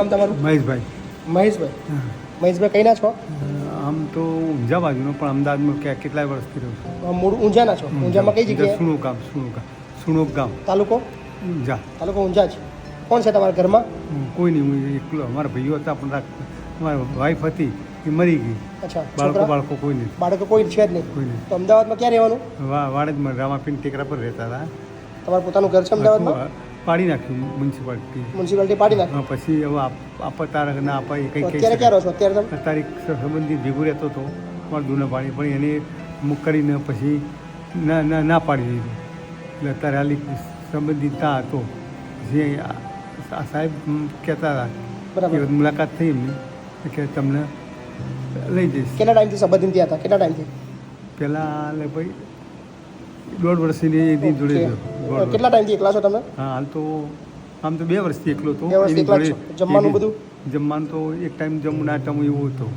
નામ તમારું? મહેશભાઈ. મહેશભાઈ. મહેશભાઈ કઈના છો? આમ તો ઊંઝા બાજુનો પણ અમદાવાદમાં ક્યાં કેટલાય વર્ષથી રહું છું. મૂળ ઊંઝાના છો? ઊંઝામાં કઈ જગ્યાએ? સુણું ગામ સુણું ગામ. સુણુક ગામ. તાલુકો? ઊંઝા. તાલુકો ઊંઝા છે. કોણ છે તમારા ઘરમાં? કોઈ નહીં હું એકલો અમારા ભાઈઓ હતા પણ મારી વાઈફ હતી એ મરી ગઈ. અચ્છા બાળકો બાળકો કોઈ નહીં. બાળકો કોઈ છે જ નહીં. કોઈ નહીં. તો અમદાવાદમાં ક્યાં રહેવાનું? વાડજમાં રામાપીન ટેકરા પર રહેતા હતા. તમારું પોતાનું ઘર છે અમદાવાદમાં? પાડી નાખ્યું મ્યુનિસિપાલિટી. મ્યુનિસિપાલિટી પાડી નાખી? પછી હવે આપ- આપતા ના અપાય એ કઈ કંઈ અત્યારે ક્યાં રહો છો? અત્યારે તમે? તારીખ સંબંધી ભેગું રહેતો હતો પણ દૂના પાણી પણ એને મુક કરીને પછી ના ના ના પાડી દીધું. એટલે અત્યારે હાલી સંબંધિત હતો જે આ સાહેબ કહેતા હતા બરાબર. કે મુલાકાત થઈ એમની કે તમને લઈ જઈશ. કેટલા ટાઈમથી સંબંધિત હતા? કેટલા ટાઈમથી? પહેલાં લગભગ દોઢ વર્ષની જોડે ઓકે. કેટલા ટાઈમથી એકલા છો તમે? હા હાલ તો આમ તો બે વર્ષથી એકલો હતો. જમવાનું બધું? જમવાનું તો એક ટાઈમ જમવું ના જમવું એવું હતું.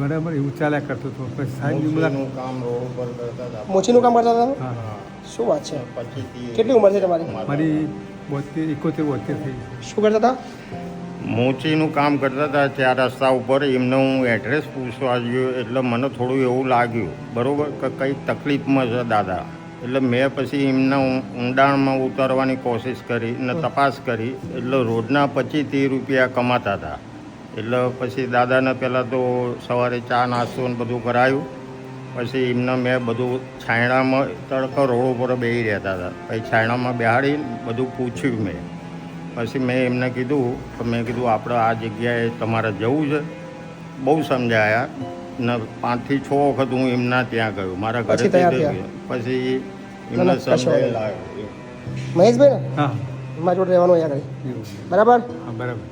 બરાબર એવું ચાલ્યા કરતો હતો. મોચીનું કામ રોડ ઉપર કરતા હતા. મોચીનું કામ કરતા હતા? હા. શું વાત છે? કેટલી ઉંમર છે તમારી? મારી બોતેર એકોતેર બોતેર થઈ. શું કરતા હતા? મોચીનું કામ કરતા હતા ત્યાં રસ્તા ઉપર. એમને હું એડ્રેસ પૂછવા ગયો એટલે મને થોડું એવું લાગ્યું. બરાબર? કે કંઈક તકલીફમાં છે દાદા? એટલે મેં પછી એમના ઊંડાણમાં ઉતારવાની કોશિશ કરી અને તપાસ કરી. એટલે રોજના પચીસ ત્રીસ રૂપિયા કમાતા હતા. એટલે પછી દાદાને પહેલાં તો સવારે ચા નાસ્તો ને બધું કરાયું. પછી એમને મેં બધું છાયણામાં તડકો રોડ ઉપર બેસી રહેતા હતા. પછી છાયણામાં બેહાડી બધું પૂછ્યું મેં. પછી મેં એમને કીધું મેં કીધું આપણે આ જગ્યાએ તમારે જવું છે. બહુ સમજાયા. પાંચથી છ વખત હું એમના ત્યાં ગયો. મારા ઘરે તૈયાર થયા? પછી એમના વાંધો લાવ્યો મહેશભાઈ? ને હા. મારા જોડે રહેવાનું અહીંયા આગળ. બરાબર? હા બરાબર.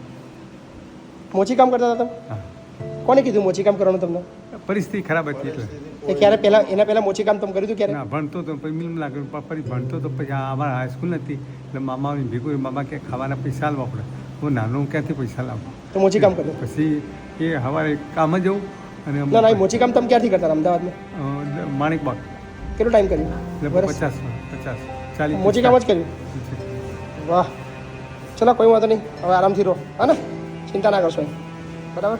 મોચી કામ કરતા હતા તમે? હા. કોને કીધું મોચી કામ કરવાનું તમને? પરિસ્થિતિ ખરાબ હતી એટલે. એ ક્યારે પહેલા એના પહેલા મોચી કામ તમે કર્યું હતું ક્યારે? ના ભણતો તો પછી મિલમ લાગ્યું ફરી ભણતો તો પછી અમારા હાઈસ્કૂલ નથી. એટલે મામાની ભેગું મામા કે ખાવાના પૈસા લાવવા પડે. હું નાનું ક્યાંથી પૈસા લાવું? તો મોચી કામ કર્યું. પછી એ હવારે કામ જવું અને ના ના મોચી કામ તમે ક્યાંથી કરતા અમદાવાદમાં? માણેકબાગ કેટલો ટાઈમ કર્યું? પચાસ પચાસ. ચાલીસ મોચી કામ જ કર્યું? વાહ. ચલો કોઈ વાંધો નહીં. હવે આરામથી રહો. હા ને? ચિંતા ના કરશો બરાબર?